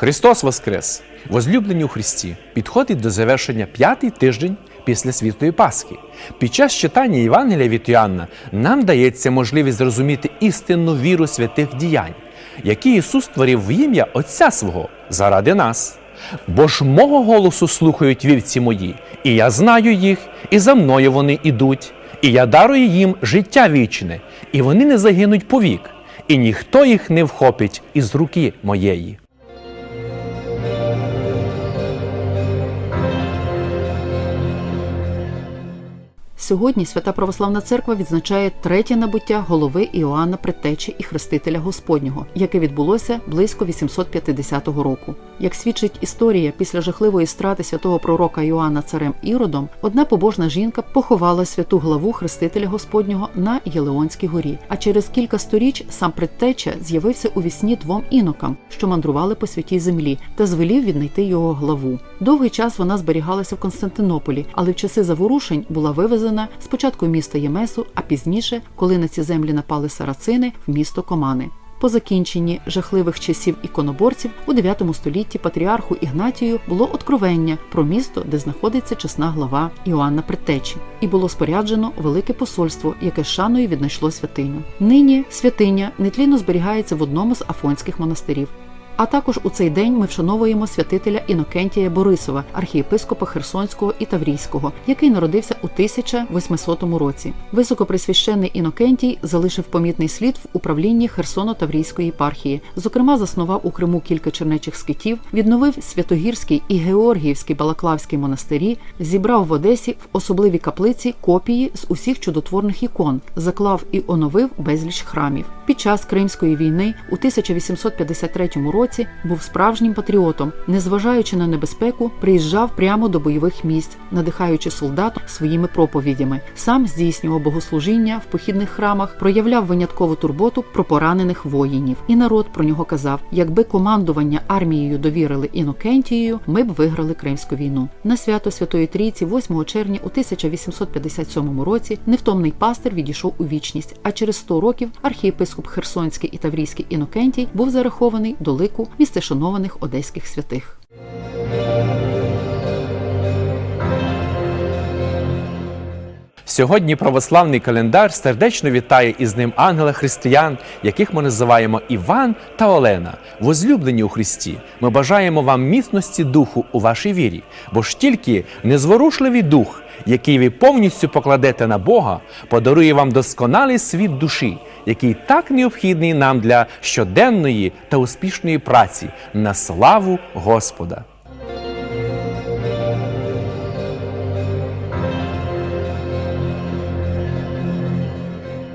Христос Воскрес! Возлюблені у Христі, підходить до завершення п'ятий тиждень після Святої Пасхи. Під час читання Євангелія від Іоанна нам дається можливість зрозуміти істинну віру святих діянь, які Ісус творив в ім'я Отця свого заради нас. Бо ж мого голосу слухають вівці мої, і я знаю їх, і за мною вони ідуть, і я дарую їм життя вічне, і вони не загинуть повік, і ніхто їх не вхопить із руки моєї. Сьогодні Свята Православна Церква відзначає третє набуття голови Іоанна Предтечі і Хрестителя Господнього, яке відбулося близько 850 року. Як свідчить історія, після жахливої страти святого пророка Іоанна царем Іродом, одна побожна жінка поховала святу главу Хрестителя Господнього на Єлеонській горі. А через кілька сторіч сам предтеча з'явився у вісні двом інокам, що мандрували по святій землі, та звелів віднайти його главу. Довгий час вона зберігалася в Константинополі, але в часи заворушень була вивезена спочатку в місто Ємесу, а пізніше, коли на ці землі напали сарацини, в місто Комани. По закінченні жахливих часів іконоборців у 9 столітті патріарху Ігнатію було откровення про місто, де знаходиться чесна глава Іоанна Предтечі, і було споряджено велике посольство, яке шаною віднайшло святиню. Нині святиня нетлінно зберігається в одному з афонських монастирів. А також у цей день ми вшановуємо святителя Інокентія Борисова, архієпископа Херсонського і Таврійського, який народився у 1800 році. Високоприсвященний Інокентій залишив помітний слід в управлінні Херсоно-Таврійської єпархії. Зокрема, заснував у Криму кілька чернечих скитів, відновив Святогірський і Георгіївський Балаклавський монастирі, зібрав в Одесі в особливій каплиці копії з усіх чудотворних ікон, заклав і оновив безліч храмів. Під час Кримської війни у 1853 році був справжнім патріотом, незважаючи на небезпеку, приїжджав прямо до бойових місць, надихаючи солдат своїми проповідями. Сам здійснював богослужіння в похідних храмах, проявляв виняткову турботу про поранених воїнів. І народ про нього казав: якби командування армією довірили Інокентією, ми б виграли Кримську війну. На свято Святої Трійці, 8 червня у 1857 році, невтомний пастир відійшов у вічність. А через 100 років архієпископ Херсонський і Таврійський Інокентій був зарахований до лику місцешанованих одеських святих. Сьогодні православний календар сердечно вітає із ним ангела християн, яких ми називаємо Іван та Олена, возлюблені у Христі. Ми бажаємо вам міцності духу у вашій вірі, бо ж тільки незворушливий дух, який ви повністю покладете на Бога, подарує вам досконалий світ душі, який так необхідний нам для щоденної та успішної праці на славу Господа.